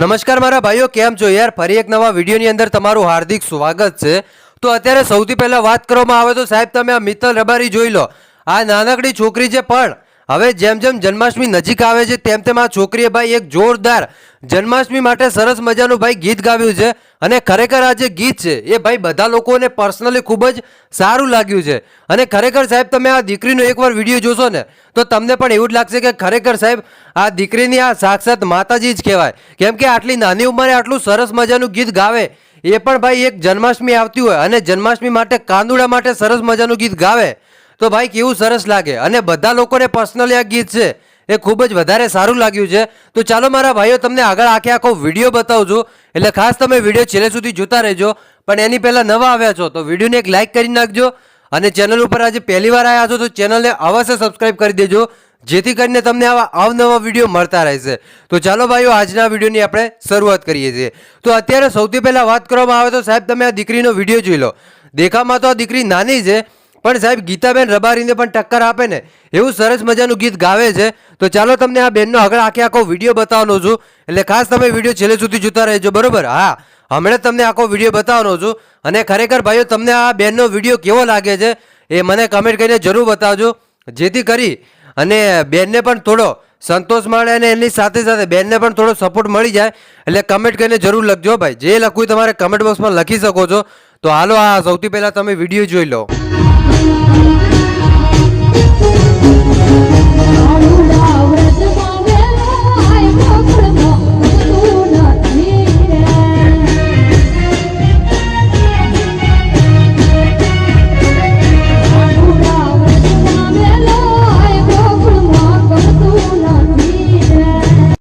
નમસ્કાર મારા ભાઈઓ, કેમ છો યાર? ફરી એક નવા વિડીયોની અંદર તમારું હાર્દિક સ્વાગત છે. તો અત્યારે સૌથી પહેલા વાત કરવામાં આવે તો સાહેબ, તમે આ મિત્તલ રબારી જોઈ લો. આ નાનકડી છોકરી છે પણ હવે જેમ જેમ જન્માષ્ટમી નજીક આવે છે, તેમ તેમ આ છોકરીએ ભાઈ એક જોરદાર જન્માષ્ટમી માટે સરસ મજાનું ભાઈ ગીત ગાવ્યું છે અને ખરેખર આ જે ગીત છે, એ ભાઈ બધા લોકોને પર્સનલી ખૂબ જ સારું લાગ્યું છે. અને ખરેખર સાહેબ, તમે આ દીકરીનો એકવાર વીડિયો જોશો ને, તો તમને પણ એવું જ લાગશે કે ખરેખર સાહેબ, આ દીકરીની આ સાક્ષાત માતાજી જ કહેવાય. કેમ કે આટલી નાની ઉંમરે આટલું સરસ મજાનું ગીત ગાવે, એ પણ ભાઈ એક જન્માષ્ટમી આવતી હોય અને જન્માષ્ટમી માટે કાંદુડા માટે સરસ મજાનું ગીત ગાવે. તો ભાઈ કેવું સરસ લાગે? અને બધા લોકોને પર્સનલી આ ગીત છે, એ ખૂબ જ વધારે સારું લાગ્યું છે. તો ચાલો મારા ભાઈઓ, તમને આગળ આખે આખો વીડિયો બતાવું છું એટલે ખાસ તમે વીડિયો છેલ્લે સુધી જોતા રહેજો. પણ એની પહેલાં નવા આવ્યા છો, તો વિડીયોને એક લાઇક કરી નાખજો. અને ચેનલ ઉપર આજે પહેલી વાર આવ્યા છો, તો ચેનલને અવશ્ય સબસ્ક્રાઇબ કરી દેજો. જેથી કરીને તમને આવા અવનવા વીડિયો મળતા રહેશે. તો ચાલો ભાઈઓ, આજના વિડીયોની આપણે શરૂઆત કરીએ છીએ. તો અત્યારે સૌથી પહેલાં વાત કરવામાં આવે તો સાહેબ, તમે આ દીકરીનો વીડિયો જોઈ લો. દેખામાં તો આ દીકરી નાની છે પણ સાહેબ, ગીતાબેન રબારીને પણ ટક્કર આપે ને. એવું સરસ મજાનું ગીત ગાવે છે. તો ચાલો તમને આ બેનનો આગળ આખે આખો વીડિયો બતાવવાનો છું. એટલે ખાસ તમે વીડિયો છેલ્લે સુધી જોતા રહેજો, બરોબર? હા, હમણાં તમને આખો વીડિયો બતાવવાનો છું. અને ખરેખર ભાઈઓ, તમને આ બેનનો વીડિયો કેવો લાગે છે એ મને કમેન્ટ કરીને જરૂર બતાવજો. જેથી કરી અને બેનને પણ થોડો સંતોષ મળે અને એની સાથે સાથે બેનને પણ થોડો સપોર્ટ મળી જાય. એટલે કમેન્ટ કરીને જરૂર લખજો ભાઈ. જે લખવું તમારે કમેન્ટ બોક્સમાં લખી શકો છો. તો હાલો, આ સૌથી પહેલાં તમે વીડિયો જોઈ લો.